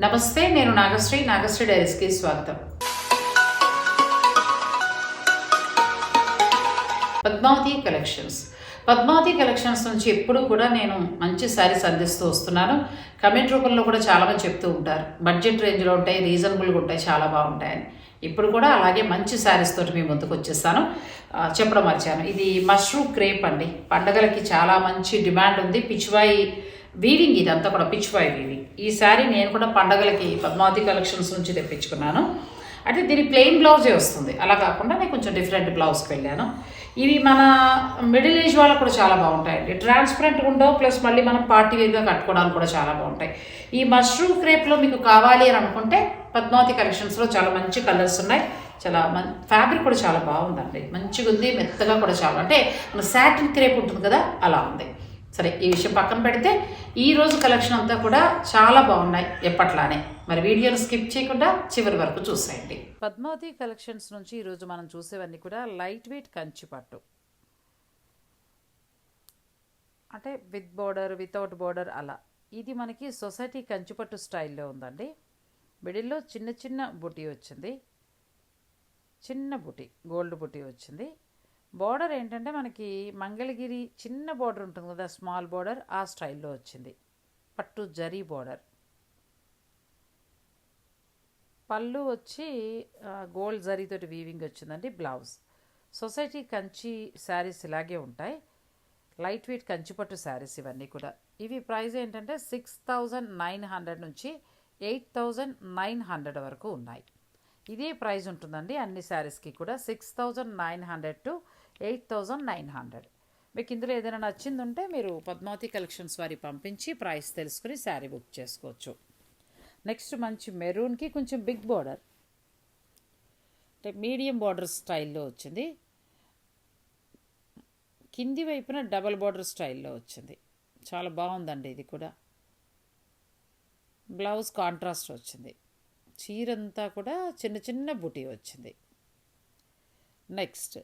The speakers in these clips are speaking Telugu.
నమస్తే నేను నాగశ్రీ. నాగశ్రీ డైరీస్కి స్వాగతం. పద్మావతి కలెక్షన్స్. పద్మావతి కలెక్షన్స్ నుంచి ఎప్పుడు కూడా నేను మంచి శారీస్ అందిస్తూ వస్తున్నాను. కమెంట్ రూపంలో కూడా చాలామంది చెప్తూ ఉంటారు. బడ్జెట్ రేంజ్లో ఉంటాయి రీజనబుల్గా ఉంటాయి చాలా బాగుంటాయని. ఇప్పుడు కూడా అలాగే మంచి శారీస్ తోటి మీ ముందుకు వచ్చేస్తాను చెప్పడం మర్చాను. ఇది మష్రూమ్ క్రేప్ అండి. పండగలకి చాలా మంచి డిమాండ్ ఉంది. పిచ్చివాయి వీవింగ్ ఇదంతా కూడా పిచ్చివాయి వీవింగ్. ఈ నేను కూడా పండగలకి పద్మావతి కలెక్షన్స్ నుంచి తెప్పించుకున్నాను. అంటే దీని ప్లెయిన్ బ్లౌజే వస్తుంది. అలా కాకుండా నేను కొంచెం డిఫరెంట్ బ్లౌజ్కి వెళ్ళాను. ఇవి మన మిడిల్ ఏజ్ వాళ్ళకు కూడా చాలా బాగుంటాయండి. ట్రాన్స్పరెంట్గా ఉండవు ప్లస్ మళ్ళీ మనం పార్టీ వేర్గా కట్టుకోవడానికి కూడా చాలా బాగుంటాయి. ఈ మష్రూమ్ క్రేప్లో మీకు కావాలి అని అనుకుంటే పద్మావతి కలెక్షన్స్లో చాలా మంచి కలర్స్ ఉన్నాయి. చాలా మం ఫ్యాబ్రిక్ కూడా చాలా బాగుందండి. మంచిగా ఉంది మెత్తగా కూడా చాలా. అంటే మన సాటిన్ క్రేప్ ఉంటుంది కదా అలా ఉంది. సరే ఈ విషయం పక్కన పెడితే ఈ రోజు కలెక్షన్ అంతా కూడా చాలా బాగున్నాయి ఎప్పట్లానే. మరి వీడియోను స్కిప్ చేయకుండా చివరి వరకు చూసేయండి. పద్మావతి కలెక్షన్స్ నుంచి ఈరోజు మనం చూసేవన్నీ కూడా లైట్ వెయిట్ కంచిపట్టు. అంటే విత్ బోర్డర్ వితౌట్ బోర్డర్ అలా. ఇది మనకి సొసైటీ కంచిపట్టు స్టైల్లో ఉందండి. మిడిల్లో చిన్న చిన్న బుటీ వచ్చింది. చిన్న బుటీ గోల్డ్ బుటీ వచ్చింది. బోర్డర్ ఏంటంటే మనకి మంగళగిరి చిన్న బార్డర్ ఉంటుంది కదా స్మాల్ బోర్డర్ ఆ స్టైల్లో వచ్చింది. పట్టు జరీ బోర్డర్. పళ్ళు వచ్చి గోల్డ్ జరీతోటి వీవింగ్ వచ్చిందండి బ్లౌజ్. సొసైటీ కంచి శారీస్ ఇలాగే ఉంటాయి. లైట్ వెయిట్ కంచిపట్టు శారీస్ ఇవన్నీ కూడా. ఇవి ప్రైస్ ఏంటంటే సిక్స్ థౌజండ్ నైన్ హండ్రెడ్ నుంచి ఎయిట్ థౌజండ్ నైన్ హండ్రెడ్ వరకు ఉన్నాయి. ఇదే ప్రైస్ ఉంటుందండి అన్ని శారీస్కి కూడా six thousand nine hundred to eight thousand nine hundred. మీకు ఇందులో ఏదైనా నచ్చింది ఉంటే మీరు పద్మావతి కలెక్షన్స్ వారి పంపించి ప్రైస్ తెలుసుకుని శారీ బుక్ చేసుకోవచ్చు. నెక్స్ట్ మంచి మెరూన్కి కొంచెం బిగ్ బార్డర్. అంటే మీడియం బార్డర్ స్టైల్లో వచ్చింది. కింది వైపున డబల్ బార్డర్ స్టైల్లో వచ్చింది. చాలా బాగుందండి ఇది కూడా. బ్లౌజ్ కాంట్రాస్ట్ వచ్చింది. చీరంతా కూడా చిన్న చిన్న బుటీ వచ్చింది. నెక్స్ట్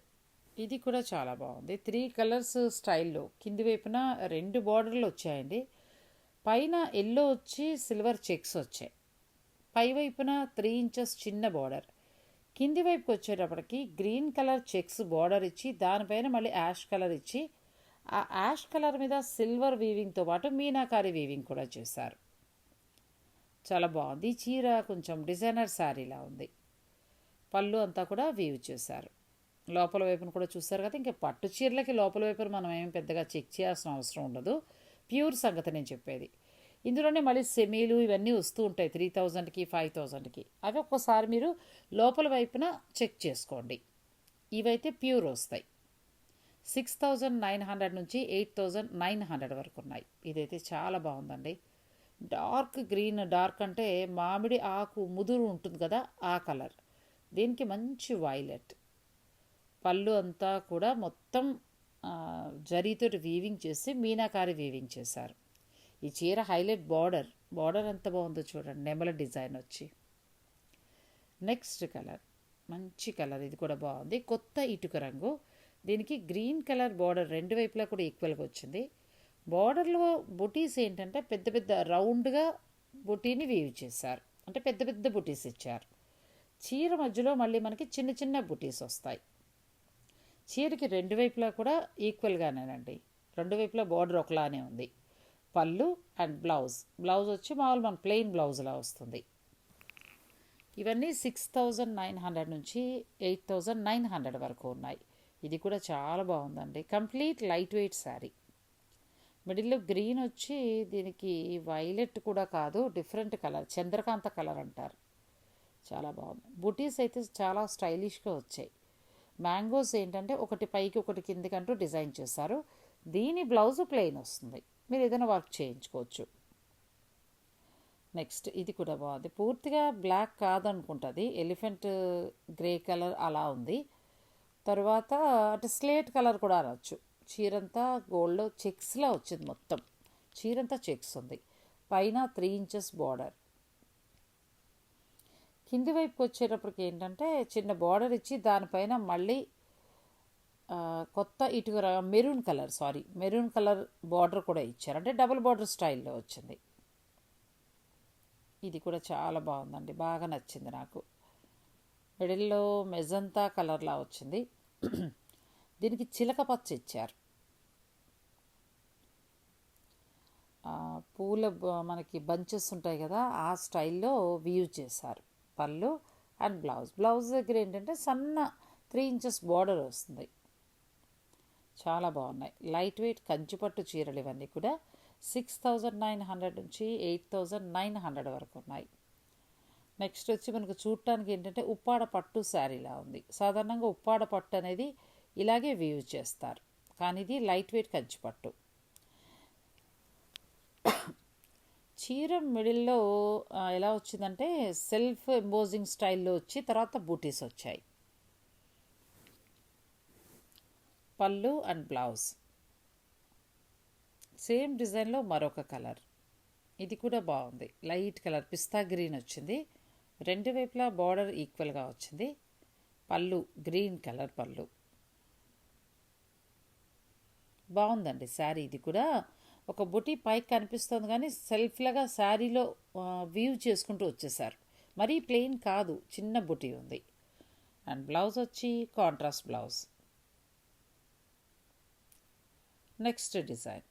ఇది కూడా చాలా బాగుంది. త్రీ కలర్స్ స్టైల్లో కింది వైపున రెండు బార్డర్లు వచ్చాయండి. పైన ఎల్లో వచ్చి సిల్వర్ చెక్స్ వచ్చాయి. పై వైపున త్రీ ఇంచెస్ చిన్న బార్డర్. కింది వైపుకి వచ్చేటప్పటికి గ్రీన్ కలర్ చెక్స్ బార్డర్ ఇచ్చి దానిపైన మళ్ళీ యాష్ కలర్ ఇచ్చి ఆ యాష్ కలర్ మీద సిల్వర్ వీవింగ్తో పాటు మీనాకారి వీవింగ్ కూడా చేశారు. చాలా బాగుంది. చీర కొంచెం డిజైనర్ శారీలా ఉంది. పళ్ళు అంతా కూడా వీవ్ చేశారు. లోపల వైపున కూడా చూస్తారు కదా ఇంకా పట్టు చీరలకి లోపల వైపును మనం ఏం పెద్దగా చెక్ చేయాల్సిన అవసరం ఉండదు. ప్యూర్ సంగతి నేను చెప్పేది. ఇందులోనే మళ్ళీ సెమీలు ఇవన్నీ వస్తూ ఉంటాయి త్రీ థౌజండ్కి ఫైవ్ థౌజండ్కి అవి ఒక్కసారి మీరు లోపల వైపున చెక్ చేసుకోండి. ఇవైతే ప్యూర్ వస్తాయి. సిక్స్ థౌజండ్ నైన్ హండ్రెడ్ నుంచి ఎయిట్ థౌజండ్ నైన్ హండ్రెడ్ వరకు ఉన్నాయి. ఇదైతే చాలా బాగుందండి. డార్క్ గ్రీన్ డార్క్ అంటే మామిడి ఆకు ముదురు ఉంటుంది కదా ఆ కలర్ దీనికి మంచి వైలెట్ పళ్ళు అంతా కూడా మొత్తం ఆ, జరీతోటి వీవింగ్ చేసి మీనాకారి వీవింగ్ చేశారు. ఈ చీర హైలైట్ బార్డర్ బార్డర్ ఎంత బాగుందో చూడండి నెమల డిజైన్ వచ్చి. నెక్స్ట్ కలర్ మంచి కలర్ ఇది కూడా బాగుంది. కొత్త ఇటుక రంగు దీనికి గ్రీన్ కలర్ బార్డర్ రెండు వైపులా కూడా ఈక్వల్గా వచ్చింది. బార్డర్లో బుటీస్ ఏంటంటే పెద్ద పెద్ద రౌండ్గా బుటీని వీవ్ చేశారు. అంటే పెద్ద పెద్ద బుటీస్ ఇచ్చారు. చీర మధ్యలో మళ్ళీ మనకి చిన్న చిన్న బుటీస్ వస్తాయి. చీరకి రెండు వైపులా కూడా ఈక్వల్గానేనండి రెండు వైపులా బార్డర్ ఒకలానే ఉంది. పళ్ళు అండ్ బ్లౌజ్ బ్లౌజ్ వచ్చి మామూలు మన ప్లెయిన్ బ్లౌజ్లా వస్తుంది. ఇవన్నీ సిక్స్ థౌజండ్ నైన్ హండ్రెడ్ నుంచి ఎయిట్ థౌజండ్ నైన్ హండ్రెడ్ వరకు ఉన్నాయి. ఇది కూడా చాలా బాగుందండి. కంప్లీట్ లైట్ వెయిట్ శారీ మిడిల్లో గ్రీన్ వచ్చి దీనికి వైలెట్ కూడా కాదు డిఫరెంట్ కలర్ చంద్రకాంత కలర్ అంటారు. చాలా బాగుంది. బుటీస్ అయితే చాలా స్టైలిష్గా వచ్చాయి. మ్యాంగోస్ ఏంటంటే ఒకటి పైకి ఒకటి కిందికంటూ డిజైన్ చేశారు. దీని బ్లౌజ్ ప్లెయిన్ వస్తుంది. మీరు ఏదైనా వర్క్ చేయించుకోవచ్చు. నెక్స్ట్ ఇది కూడా బాగుంది. పూర్తిగా బ్లాక్ కాదనుకుంటుంది ఎలిఫెంట్ గ్రే కలర్ అలా ఉంది. తర్వాత అంటే స్లేట్ కలర్ కూడా అనొచ్చు. చీరంతా గోల్డ్ చెక్స్లా వచ్చింది మొత్తం. చీరంతా చెక్స్ ఉంది. పైన త్రీ ఇంచెస్ బార్డర్. కింది వైపుకి వచ్చేటప్పటికి ఏంటంటే చిన్న బార్డర్ ఇచ్చి దానిపైన మళ్ళీ కొత్త ఇటుక maroon colour sorry maroon colour border కూడా ఇచ్చారు. అంటే డబుల్ బార్డర్ స్టైల్లో వచ్చింది. ఇది కూడా చాలా బాగుందండి. బాగా నచ్చింది నాకు. మిడిల్లో మెజంతా కలర్లా వచ్చింది. దీనికి చిలక పచ్చ ఇచ్చారు. పూల బ- మనకి బంచెస్ ఉంటాయి కదా ఆ స్టైల్లో వ్యూ చేశారు. పళ్ళు అండ్ బ్లౌజ్. బ్లౌజ్ దగ్గర ఏంటంటే సన్న త్రీ ఇంచెస్ బార్డర్ వస్తుంది. చాలా బాగున్నాయి. లైట్ వెయిట్ కంచిపట్టు చీరలు ఇవన్నీ కూడా సిక్స్ థౌజండ్ నైన్ హండ్రెడ్ నుంచి ఎయిట్ థౌజండ్ నైన్ హండ్రెడ్ వరకు ఉన్నాయి. నెక్స్ట్ వచ్చి మనకు చూడటానికి ఏంటంటే ఉప్పాడ పట్టు శారీలా ఉంది. సాధారణంగా ఉప్పాడ పట్టు అనేది ఇలాగే వీవ్ చేస్తారు. కానీ ఇది లైట్ వెయిట్ కంచిపట్టు చీర మిడిల్లో ఎలా వచ్చిందంటే సెల్ఫ్ ఎంబోజింగ్ స్టైల్లో వచ్చి తర్వాత బూటీస్ వచ్చాయి. పళ్ళు అండ్ బ్లౌజ్. సేమ్ డిజైన్లో మరొక కలర్. ఇది కూడా బాగుంది. లైట్ కలర్ పిస్తా గ్రీన్ వచ్చింది. రెండు వైపులా బార్డర్ ఈక్వల్గా వచ్చింది. పళ్ళు గ్రీన్ కలర్ పళ్ళు. బాగుందండి శారీ ఇది కూడా. ఒక బుటి పైకి కనిపిస్తుంది కానీ సెల్ఫ్లాగా శారీలో వ్యూ చేసుకుంటూ వచ్చేసారు. మరీ ప్లెయిన్ కాదు చిన్న బుటీ ఉంది. అండ్ బ్లౌజ్ వచ్చి కాంట్రాస్ట్ బ్లౌజ్. Next design.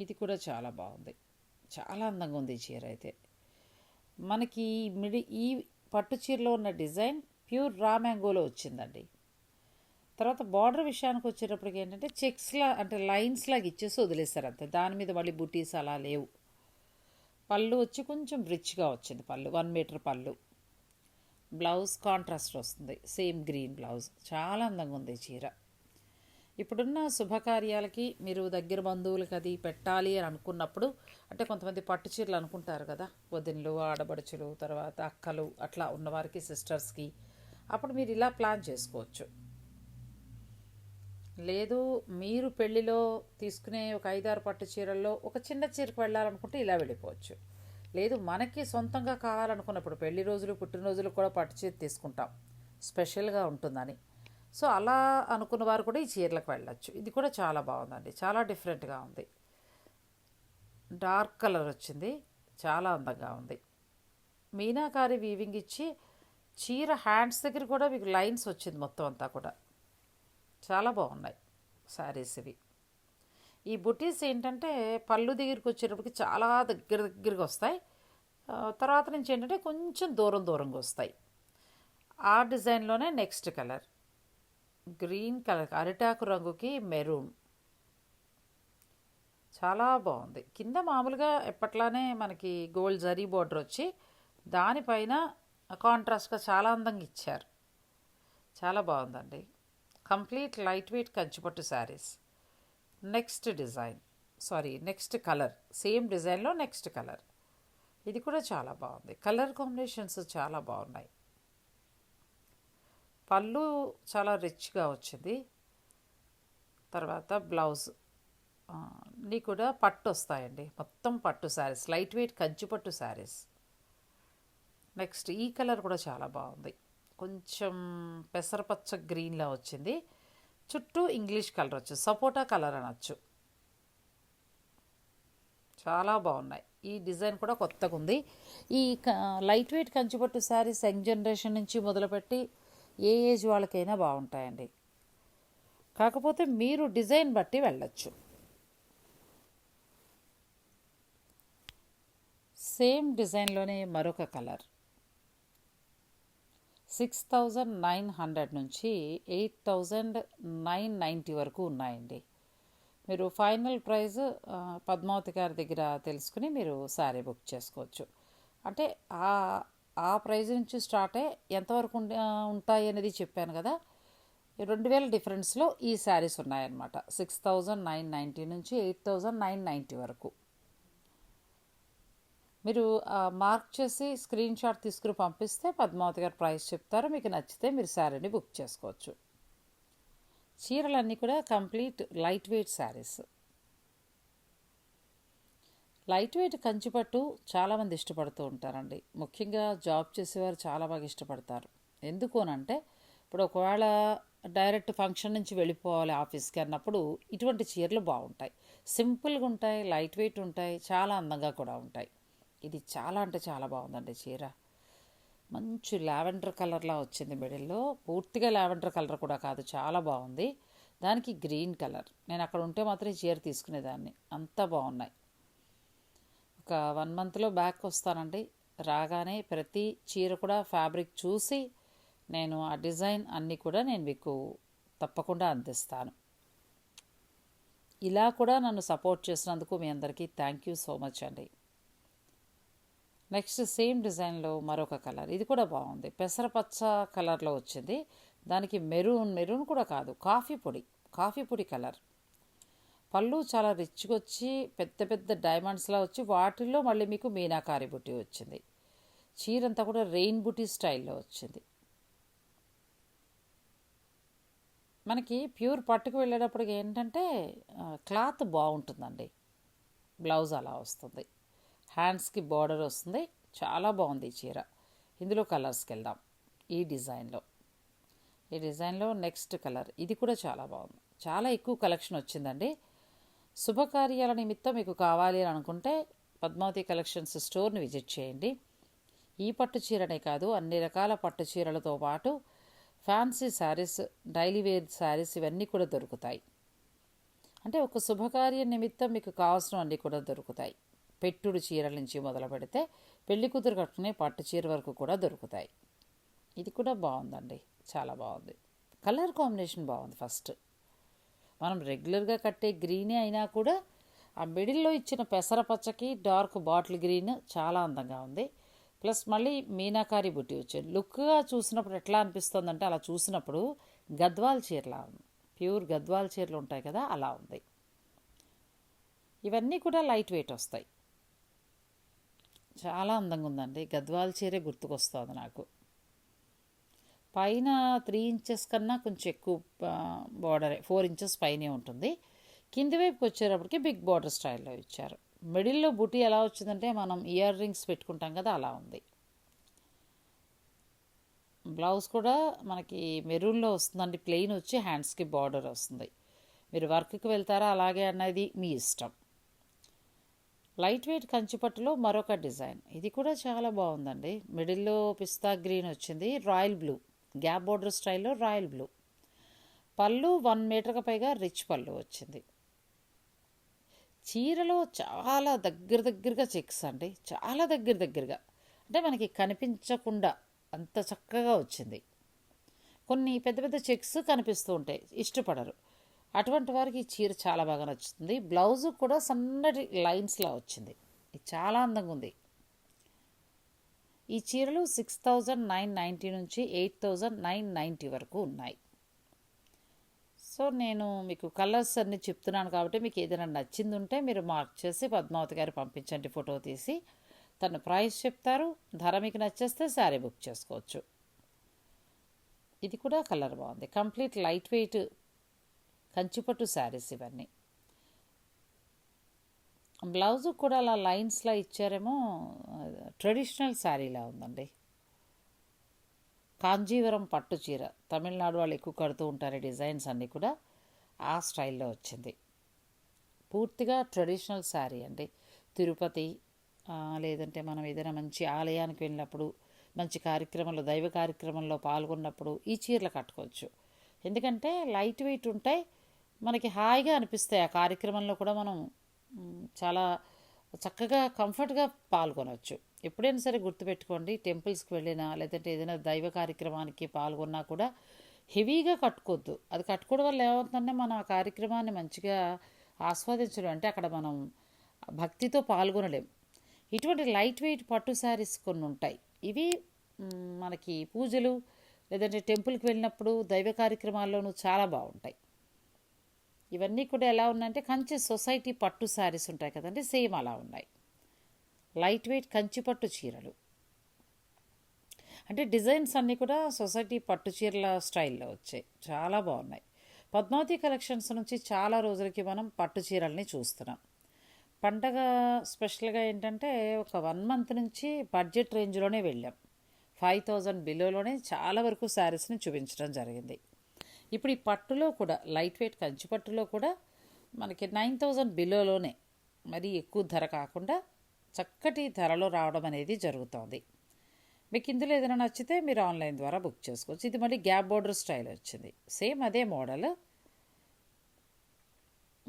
ఇది కూడా చాలా బాగుంది. చాలా అందంగా ఉంది చీర అయితే. మనకి ఈ మిడి ఈ పట్టు చీరలో ఉన్న డిజైన్ ప్యూర్ రా మ్యాంగోలో వచ్చిందండి. తర్వాత బార్డర్ విషయానికి వచ్చేటప్పటికి ఏంటంటే చెక్స్లా అంటే లైన్స్ లాగా ఇచ్చేసి వదిలేస్తారు అంతే. దాని మీద మళ్ళీ బుటీస్ అలా లేవు. పళ్ళు వచ్చి కొంచెం రిచ్గా వచ్చింది పళ్ళు. వన్ మీటర్ పళ్ళు. బ్లౌజ్ కాంట్రాస్ట్ వస్తుంది. Same green blouse. చాలా అందంగా ఉంది చీర. ఇప్పుడున్న శుభకార్యాలకి మీరు దగ్గర బంధువులకి అది పెట్టాలి అని అనుకున్నప్పుడు అంటే కొంతమంది పట్టు చీరలు అనుకుంటారు కదా వదినలు ఆడబడుచులు తర్వాత అక్కలు అట్లా ఉన్నవారికి సిస్టర్స్కి అప్పుడు మీరు ఇలా ప్లాన్ చేసుకోవచ్చు. లేదు మీరు పెళ్ళిలో తీసుకునే ఒక ఐదారు పట్టు చీరల్లో ఒక చిన్న చీరకు వెళ్ళాలనుకుంటే ఇలా వెళ్ళిపోవచ్చు. లేదు మనకి సొంతంగా కావాలనుకున్నప్పుడు పెళ్ళి రోజులు పుట్టినరోజులు కూడా పట్టు చీర తీసుకుంటాం. స్పెషల్గా ఉంటుందని. సో అలా అనుకున్న వారు కూడా ఈ చీరలకు వెళ్ళచ్చు. ఇది కూడా చాలా బాగుందండి. చాలా డిఫరెంట్గా ఉంది. డార్క్ కలర్ వచ్చింది. చాలా అందంగా ఉంది. మీనాకారి వీవింగ్ ఇచ్చి చీర హ్యాండ్స్ దగ్గర కూడా మీకు లైన్స్ వచ్చింది మొత్తం అంతా కూడా. చాలా బాగున్నాయి శారీస్ ఇవి. ఈ బుటీస్ ఏంటంటే పళ్ళు దగ్గరికి వచ్చేటప్పటికి చాలా దగ్గర దగ్గరికి వస్తాయి. తర్వాత నుంచి ఏంటంటే కొంచెం దూరం దూరంగా వస్తాయి. ఆ డిజైన్లోనే నెక్స్ట్ కలర్. గ్రీన్ కలర్ అరిటాకు రంగుకి మెరూన్. చాలా బాగుంది. కింద మామూలుగా ఎప్పట్లానే మనకి గోల్డ్ జరీ బోర్డర్ వచ్చి దానిపైన కాంట్రాస్ట్గా చాలా అందంగా ఇచ్చారు. చాలా బాగుందండి. కంప్లీట్ లైట్ వెయిట్ కంచిపట్టు sarees. Next design. Sorry next colour. Same డిజైన్లో నెక్స్ట్ కలర్. ఇది కూడా చాలా బాగుంది. కలర్ కాంబినేషన్స్ చాలా బాగున్నాయి. పళ్ళు చాలా రిచ్గా వచ్చింది. తర్వాత బ్లౌజ్. నీ కూడా పట్టు వస్తాయండి. మొత్తం పట్టు శారీస్. లైట్ వెయిట్ కంచి పట్టు శారీస్. నెక్స్ట్ ఈ కలర్ కూడా చాలా బాగుంది. కొంచెం పెసరపచ్చ గ్రీన్లా వచ్చింది. చుట్టూ ఇంగ్లీష్ కలర్ వచ్చు సపోటా కలర్ అనొచ్చు. చాలా బాగున్నాయి. ఈ డిజైన్ కూడా కొత్తగా ఉంది. ఈ క- లైట్ వెయిట్ కంచిపట్టు శారీస్ యంగ్ జనరేషన్ నుంచి మొదలుపెట్టి ఏ ఏజ్ వాళ్ళకైనా బాగుంటాయండి. కాకపోతే మీరు డిజైన్ బట్టి వెళ్ళచ్చు. సేమ్ డిజైన్లోనే మరొక colour. Six thousand nine hundred నుంచి ఎయిట్ థౌజండ్ నైన్ నైంటీ వరకు ఉన్నాయండి. మీరు ఫైనల్ ప్రైస్ పద్మావతి గారి దగ్గర తెలుసుకుని మీరు శారీ బుక్ చేసుకోవచ్చు. అంటే ఆ ఆ ప్రైస్ నుంచి స్టార్ట్ అయ్యి ఎంతవరకు ఉంటాయి అనేది చెప్పాను కదా. రెండు వేల డిఫరెన్స్లో ఈ శారీస్ ఉన్నాయన్నమాట. సిక్స్ థౌజండ్ నైన్ నైంటీ నుంచి ఎయిట్ థౌజండ్ నైన్ నైంటీ వరకు. మీరు మార్క్ చేసి స్క్రీన్ షాట్ తీసుకుని పంపిస్తే పద్మావతి గారు ప్రైస్ చెప్తారు. మీకు నచ్చితే మీరు శారీని బుక్ చేసుకోవచ్చు. చీరలన్నీ కూడా complete light weight sarees. Light weight కంచిపట్టు చాలామంది ఇష్టపడుతూ ఉంటారండి. ముఖ్యంగా జాబ్ చేసేవారు చాలా బాగా ఇష్టపడతారు. ఎందుకోనంటే ఇప్పుడు ఒకవేళ డైరెక్ట్ ఫంక్షన్ నుంచి వెళ్ళిపోవాలి ఆఫీస్కి అన్నప్పుడు ఇటువంటి చీరలు బాగుంటాయి. సింపుల్గా ఉంటాయి లైట్ వెయిట్ ఉంటాయి చాలా అందంగా కూడా ఉంటాయి. ఇది చాలా అంటే చాలా బాగుందండి చీర. మంచి లావెండర్ కలర్లా వచ్చింది మిడిల్లో. పూర్తిగా లావెండర్ కలర్ కూడా కాదు చాలా బాగుంది. దానికి గ్రీన్ కలర్. నేను అక్కడ ఉంటే మాత్రం ఈ చీర తీసుకునేదాన్ని. అంత బాగున్నాయి. ఒక వన్ మంత్లో బ్యాక్ వస్తానండి. రాగానే ప్రతి చీర కూడా ఫ్యాబ్రిక్ చూసి నేను ఆ డిజైన్ అన్నీ కూడా నేను మీకు తప్పకుండా అందిస్తాను. ఇలా కూడా నన్ను సపోర్ట్ చేసినందుకు మీ అందరికీ థ్యాంక్ యూ సో మచ్ అండి. నెక్స్ట్ సేమ్ డిజైన్లో మరొక కలర్. ఇది కూడా బాగుంది. పెసరపచ్చ కలర్లో వచ్చింది. దానికి మెరూన్ మెరూన్ కూడా కాదు కాఫీ పొడి కాఫీ పొడి కలర్. పళ్ళు చాలా రిచ్గా వచ్చి పెద్ద పెద్ద డైమండ్స్లా వచ్చి వాటిల్లో మళ్ళీ మీకు మీనాకారి బుట్టి వచ్చింది. చీరంతా కూడా రెయిన్ బుటీ స్టైల్లో వచ్చింది. మనకి ప్యూర్ పట్టుకు వెళ్ళేటప్పటికి ఏంటంటే క్లాత్ బాగుంటుందండి. బ్లౌజ్ అలా వస్తుంది. హ్యాండ్స్కి బార్డర్ వస్తుంది. చాలా బాగుంది ఈ చీర. ఇందులో కలర్స్కి వెళ్దాం. ఈ డిజైన్లో. ఈ డిజైన్లో నెక్స్ట్ కలర్. ఇది కూడా చాలా బాగుంది. చాలా ఎక్కువ కలెక్షన్ వచ్చిందండి. శుభకార్యాల నిమిత్తం మీకు కావాలి అని అనుకుంటే పద్మావతి కలెక్షన్స్ స్టోర్ని విజిట్ చేయండి. ఈ పట్టు చీరనే కాదు అన్ని రకాల పట్టు చీరలతో పాటు fancy saris daily wear saris ఇవన్నీ కూడా దొరుకుతాయి. అంటే ఒక శుభకార్యం నిమిత్తం మీకు కావాల్సినవన్నీ కూడా దొరుకుతాయి. పెట్టుడు చీరల నుంచి మొదలు పెడితే పెళ్ళి కూతురు కట్టుకునే పట్టు చీర వరకు కూడా దొరుకుతాయి. ఇది కూడా బాగుందండి. చాలా బాగుంది. కలర్ కాంబినేషన్ బాగుంది ఫస్ట్. మనం రెగ్యులర్గా కట్టే గ్రీనే అయినా కూడా ఆ మిడిల్లో ఇచ్చిన పెసరపచ్చకి డార్క్ బాటిల్ గ్రీన్ చాలా అందంగా ఉంది. ప్లస్ మళ్ళీ మీనాకారి బుట్టి వచ్చింది లుక్గా చూసినప్పుడు ఎట్లా అనిపిస్తుంది అంటే అలా చూసినప్పుడు గద్వాల్ చీరలా ఉంది. ప్యూర్ గద్వాల్ చీరలు ఉంటాయి కదా అలా ఉంది. ఇవన్నీ కూడా లైట్ వెయిట్ వస్తాయి. చాలా అందంగా ఉందండి గద్వాల చీరే గుర్తుకొస్తుంది నాకు. పైన త్రీ ఇంచెస్ కన్నా కొంచెం ఎక్కువ బార్డరే ఫోర్ ఇంచెస్ పైనే ఉంటుంది. కింది వైపుకి వచ్చేటప్పటికి బిగ్ బార్డర్ స్టైల్లో ఇచ్చారు. మిడిల్లో బుటీ ఎలా వచ్చిందంటే మనం ఇయర్ రింగ్స్ పెట్టుకుంటాం కదా అలా ఉంది. బ్లౌజ్ కూడా మనకి మెరూన్లో వస్తుందండి. ప్లెయిన్ వచ్చి హ్యాండ్స్కి బార్డర్ వస్తుంది. మీరు వర్క్కి వెళ్తారా? అలాగే అన్నది మీ ఇష్టం. లైట్ వెయిట్ కంచిపట్టులో మరొక డిజైన్. ఇది కూడా చాలా బాగుందండి. మిడిల్లో పిస్తా గ్రీన్ వచ్చింది. Royal blue. గ్యాప్ బోర్డర్ స్టైల్లో రాయల్ బ్లూ. పళ్ళు వన్ మీటర్కి పైగా రిచ్ పళ్ళు వచ్చింది. చీరలో చాలా దగ్గర దగ్గరగా చెక్స్ అండి. చాలా దగ్గర దగ్గరగా. అంటే మనకి కనిపించకుండా అంత చక్కగా వచ్చింది. కొన్ని పెద్ద పెద్ద చెక్స్ కనిపిస్తూ ఉంటాయి. ఇష్టపడరు. అటువంటి వారికి ఈ చీర చాలా బాగా నచ్చుతుంది. బ్లౌజ్ కూడా సన్నటి లైన్స్లా వచ్చింది. ఇది చాలా అందంగా ఉంది. ఈ చీరలు సిక్స్ థౌజండ్ నైన్ నైంటీ నుంచి ఎయిట్ థౌజండ్ నైన్ నైంటీ వరకు ఉన్నాయి. సో నేను మీకు కలర్స్ అన్ని చెప్తున్నాను కాబట్టి మీకు ఏదైనా నచ్చింది ఉంటే మీరు మార్క్ చేసి పద్మావతి గారు పంపించండి ఫోటో తీసి. తను ప్రైస్ చెప్తారు. ధర మీకు నచ్చేస్తే శారీ బుక్ చేసుకోవచ్చు. ఇది కూడా కలర్ బాగుంది. కంప్లీట్ లైట్ వెయిట్ కంచిపట్టు శారీస్ ఇవన్నీ. బ్లౌజ్ కూడా అలా లైన్స్లా ఇచ్చారేమో ట్రెడిషనల్ శారీలా ఉందండి. కాంజీవరం పట్టు చీర. తమిళనాడు వాళ్ళు ఎక్కువ కడుతూ ఉంటారు డిజైన్స్ అన్నీ కూడా. ఆ స్టైల్లో వచ్చింది. పూర్తిగా ట్రెడిషనల్ శారీ అండి. తిరుపతి లేదంటే మనం ఏదైనా మంచి ఆలయానికి వెళ్ళినప్పుడు మంచి కార్యక్రమంలో దైవ కార్యక్రమంలో పాల్గొన్నప్పుడు ఈ చీరలు కట్టుకోవచ్చు. ఎందుకంటే లైట్ వెయిట్ ఉంటాయి మనకి హాయిగా అనిపిస్తాయి ఆ కార్యక్రమంలో కూడా మనం చాలా చక్కగా కంఫర్ట్గా పాల్గొనవచ్చు ఎప్పుడైనా సరే గుర్తుపెట్టుకోండి టెంపుల్స్కి వెళ్ళినా లేదంటే ఏదైనా దైవ కార్యక్రమానికి పాల్గొన్నా కూడా హెవీగా కట్టుకోవద్దు అది కట్టుకోవడం వల్ల ఏమవుతుందంటే మనం ఆ కార్యక్రమాన్ని మంచిగా ఆస్వాదించడం అంటే అక్కడ మనం భక్తితో పాల్గొనలేం. ఇటువంటి లైట్ వెయిట్ పట్టు శారీస్ కొన్ని ఉంటాయి. ఇవి మనకి పూజలు లేదంటే టెంపుల్కి వెళ్ళినప్పుడు దైవ కార్యక్రమాల్లోనూ చాలా బాగుంటాయి. ఇవన్నీ కూడా ఎలా ఉన్నాయంటే కంచి సొసైటీ పట్టు శారీస్ ఉంటాయి కదండి సేమ్ అలా ఉన్నాయి. లైట్ వెయిట్ కంచి పట్టు చీరలు. అంటే డిజైన్స్ అన్నీ కూడా సొసైటీ పట్టు చీరల స్టైల్లో వచ్చాయి చాలా బాగున్నాయి. పద్మావతి కలెక్షన్స్ నుంచి చాలా రోజులకి మనం పట్టు చీరల్ని చూస్తున్నాం. పండగ స్పెషల్గా ఏంటంటే ఒక వన్ మంత్ నుంచి బడ్జెట్ రేంజ్లోనే వెళ్ళాం. ఫైవ్ థౌజండ్ బిలోలోనే చాలా వరకు శారీస్ని చూపించడం జరిగింది. ఇప్పుడు ఈ పట్టులో కూడా లైట్ వెయిట్ కంచి పట్టులో కూడా మనకి నైన్ థౌజండ్ బిలోలోనే మరీ ఎక్కువ ధర కాకుండా చక్కటి ధరలో రావడం అనేది జరుగుతోంది. మీకు ఇందులో ఏదైనా నచ్చితే మీరు ఆన్లైన్ ద్వారా బుక్ చేసుకోవచ్చు. ఇది మళ్ళీ గ్యాప్ బోర్డర్ స్టైల్ వచ్చింది. సేమ్ అదే మోడల్.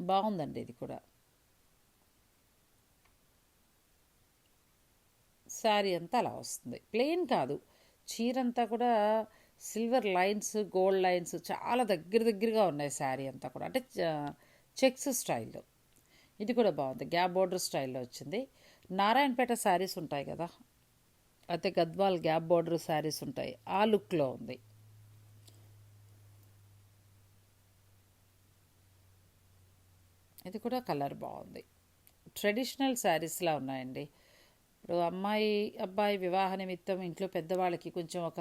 బాగుందండి ఇది కూడా. శారీ అంతా అలా వస్తుంది. ప్లెయిన్ కాదు. చీర అంతా కూడా సిల్వర్ లైన్స్ గోల్డ్ లైన్స్ చాలా దగ్గర దగ్గరగా ఉన్నాయి శారీ అంతా కూడా. అంటే చెక్స్ స్టైల్లో ఇది కూడా బాగుంది. గ్యాప్ బోర్డర్ స్టైల్లో వచ్చింది. నారాయణపేట శారీస్ ఉంటాయి కదా? అయితే గద్వాల్ గ్యాప్ బోర్డర్ శారీస్ ఉంటాయి. ఆ లుక్లో ఉంది. ఇది కూడా కలర్ బాగుంది. ట్రెడిషనల్ శారీస్లా ఉన్నాయండి. ఇప్పుడు అమ్మాయి అబ్బాయి వివాహ నిమిత్తం ఇంట్లో పెద్దవాళ్ళకి కొంచెం ఒక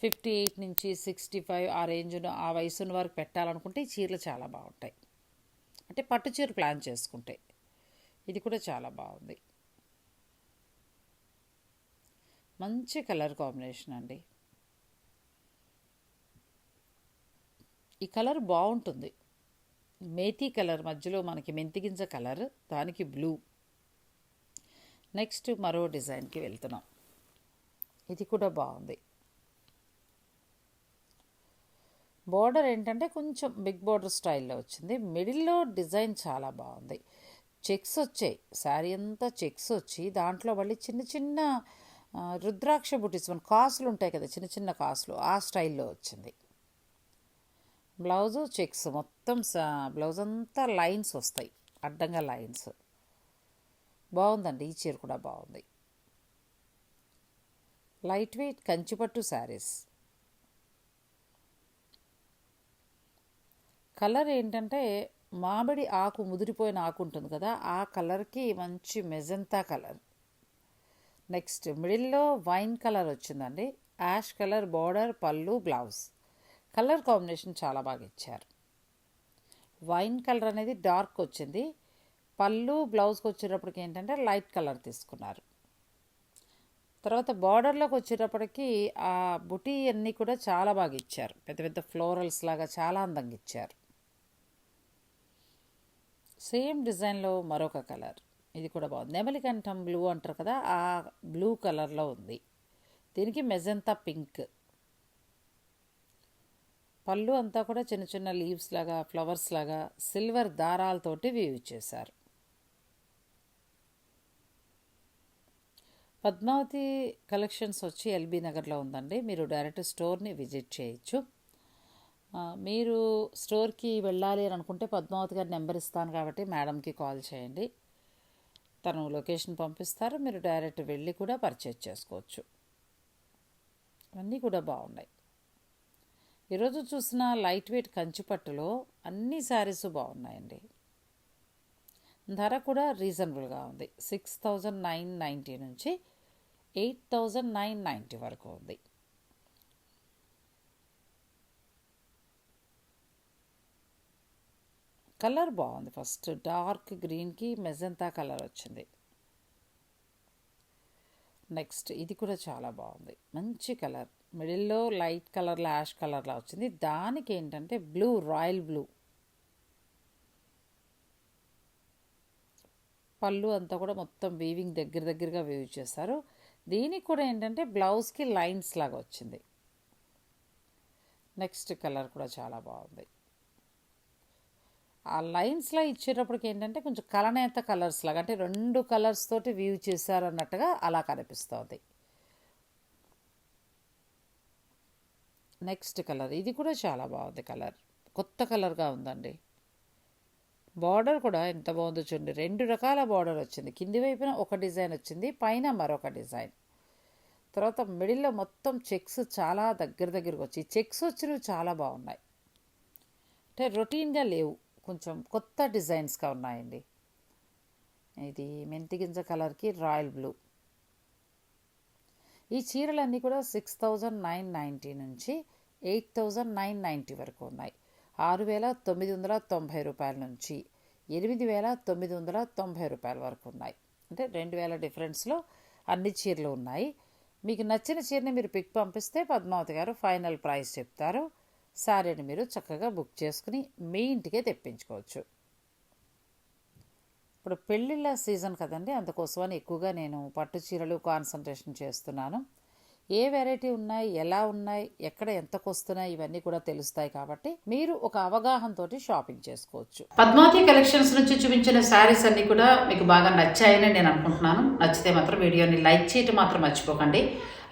ఫిఫ్టీ ఎయిట్ నుంచి సిక్స్టీ ఫైవ్ ఆ రేంజ్ను ఆ వయసున్న వరకు పెట్టాలనుకుంటే ఈ చీరలు చాలా బాగుంటాయి. అంటే పట్టు చీర ప్లాన్ చేసుకుంటే ఇది కూడా చాలా బాగుంది. మంచి కలర్ కాంబినేషన్ అండి. ఈ కలర్ బాగుంటుంది. మేతీ కలర్ మధ్యలో మనకి మెంతిగింజ కలర్ దానికి బ్లూ. నెక్స్ట్ మరో డిజైన్కి వెళ్తున్నాం. ఇది కూడా బాగుంది. బోర్డర్ ఏంటంటే కొంచెం బిగ్ బోర్డర్ స్టైల్లో వచ్చింది. మిడిల్లో డిజైన్ చాలా బాగుంది. చెక్స్ వచ్చాయి. శారీ అంతా చెక్స్ వచ్చి దాంట్లో మళ్ళీ చిన్న చిన్న రుద్రాక్ష బుటీస్ మన కాసులు ఉంటాయి కదా చిన్న చిన్న కాసులు ఆ స్టైల్లో వచ్చింది. బ్లౌజు చెక్స్ మొత్తం స- బ్లౌజ్ అంతా లైన్స్ వస్తాయి. అడ్డంగా లైన్స్. బాగుందండి. ఈ చీర కూడా బాగుంది. లైట్ వెయిట్ కంచిపట్టు శారీస్. కలర్ ఏంటంటే మామిడి ఆకు ముదిరిపోయిన ఆకు ఉంటుంది కదా ఆ కలర్కి మంచి మెజంతా కలర్. నెక్స్ట్ మిడిల్లో వైన్ కలర్ వచ్చిందండి. యాష్ కలర్ బార్డర్ పళ్ళు బ్లౌజ్. కలర్ కాంబినేషన్ చాలా బాగా ఇచ్చారు. వైన్ కలర్ అనేది డార్క్ వచ్చింది. పళ్ళు బ్లౌజ్కి వచ్చేటప్పటికి ఏంటంటే లైట్ కలర్ తీసుకున్నారు. తర్వాత బార్డర్లోకి వచ్చేటప్పటికి ఆ బుటీ అన్నీ కూడా చాలా బాగా ఇచ్చారు. పెద్ద పెద్ద ఫ్లోరల్స్ లాగా చాలా అందంగా ఇచ్చారు. సేమ్ డిజైన్లో మరొక కలర్. ఇది కూడా బాగుంది. నెమలికంఠం బ్లూ అంటారు కదా ఆ బ్లూ కలర్లో ఉంది. దీనికి మెజంతా పింక్. పళ్ళు అంతా కూడా చిన్న చిన్న లీవ్స్ లాగా ఫ్లవర్స్ లాగా సిల్వర్ దారాలతోటి వీవ్ చేశారు. పద్మావతి కలెక్షన్స్ వచ్చి ఎల్బీ నగర్లో ఉందండి. మీరు డైరెక్ట్ స్టోర్ని విజిట్ చేయొచ్చు. మీరు స్టోర్కి వెళ్ళాలి అని అనుకుంటే పద్మావతి గారి నెంబర్ ఇస్తాను కాబట్టి మేడంకి కాల్ చేయండి. తను లొకేషన్ పంపిస్తారు. మీరు డైరెక్ట్ వెళ్ళి కూడా పర్చేజ్ చేసుకోవచ్చు. అన్నీ కూడా బాగున్నాయి. ఈరోజు చూసిన లైట్ వెయిట్ కంచిపట్టులో అన్ని శారీస్ బాగున్నాయండి. ధర కూడా రీజనబుల్గా ఉంది. సిక్స్ థౌజండ్ నైన్ నైంటీ నుంచి ఎయిట్ థౌజండ్ నైన్ నైంటీ వరకు ఉంది. కలర్ బాగుంది ఫస్ట్. డార్క్ గ్రీన్కి మెజంతా కలర్ వచ్చింది. నెక్స్ట్ ఇది కూడా చాలా బాగుంది. మంచి కలర్. మిడిల్లో లైట్ కలర్ యాష్ కలర్లా వచ్చింది. దానికి ఏంటంటే బ్లూ రాయల్ బ్లూ. పళ్ళు అంతా కూడా మొత్తం వీవింగ్ దగ్గర దగ్గరగా వీవ్ చేశారు. దీనికి కూడా ఏంటంటే బ్లౌజ్కి లైన్స్ లాగా వచ్చింది. నెక్స్ట్ కలర్ కూడా చాలా బాగుంది. ఆ లైన్స్లో ఇచ్చేటప్పటికి ఏంటంటే కొంచెం కలనేత కలర్స్ లాగా అంటే రెండు కలర్స్ తోటి వ్యూ చేశారు అన్నట్టుగా అలా కనిపిస్తుంది. నెక్స్ట్ కలర్ ఇది కూడా చాలా బాగుంది కలర్. కొత్త కలర్గా ఉందండి. బార్డర్ కూడా ఎంత బాగుందో చూడండి. రెండు రకాల బార్డర్ వచ్చింది. కింది వైపున ఒక డిజైన్ వచ్చింది పైన మరొక డిజైన్. తర్వాత మిడిల్లో మొత్తం చెక్స్ చాలా దగ్గర దగ్గరకు వచ్చి చెక్స్ వచ్చినవి చాలా బాగున్నాయి. అంటే రొటీన్గా లేవు. కొంచెం కొత్త డిజైన్స్గా ఉన్నాయండి. ఇది మెంతి గింజ కలర్కి రాయల్ బ్లూ. ఈ చీరలన్నీ కూడా సిక్స్ థౌజండ్ నైన్ నైంటీ నుంచి ఎయిట్ థౌజండ్ నైన్ నైంటీ వరకు ఉన్నాయి. ఆరు వేల తొమ్మిది వందల తొంభై రూపాయల నుంచి ఎనిమిది వేల తొమ్మిది వందల తొంభై రూపాయల వరకు ఉన్నాయి. అంటే రెండు వేల డిఫరెన్స్లో అన్ని చీరలు ఉన్నాయి. మీకు నచ్చిన చీరని మీరు పిక్ పంపిస్తే పద్మావతి గారు ఫైనల్ ప్రైస్ చెప్తారు. శారీని మీరు చక్కగా బుక్ చేసుకుని మీ ఇంటికే తెప్పించుకోవచ్చు. ఇప్పుడు పెళ్ళిళ్ళ సీజన్ కదండి అందుకోసమని ఎక్కువగా నేను పట్టు చీరలు కాన్సన్ట్రేషన్ చేస్తున్నాను. ఏ వెరైటీ ఉన్నాయి ఎలా ఉన్నాయి ఎక్కడ ఎంతకు వస్తున్నాయి ఇవన్నీ కూడా తెలుస్తాయి కాబట్టి మీరు ఒక అవగాహనతోటి షాపింగ్ చేసుకోవచ్చు. పద్మావతి కలెక్షన్స్ నుంచి చూపించిన శారీస్ అన్ని కూడా మీకు బాగా నచ్చాయని నేను అనుకుంటున్నాను. నచ్చితే మాత్రం వీడియోని లైక్ చేయటం మాత్రం మర్చిపోకండి.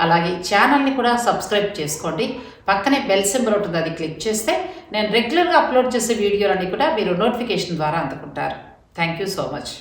అలాగే ఛానల్ని కూడా సబ్స్క్రైబ్ చేసుకోండి. పక్కనే బెల్ సింబల్ ఉంటుంది అది క్లిక్ చేస్తే నేను రెగ్యులర్గా అప్లోడ్ చేసే వీడియోలన్నీ కూడా మీరు నోటిఫికేషన్ ద్వారా అందుకుంటారు. Thank you so much.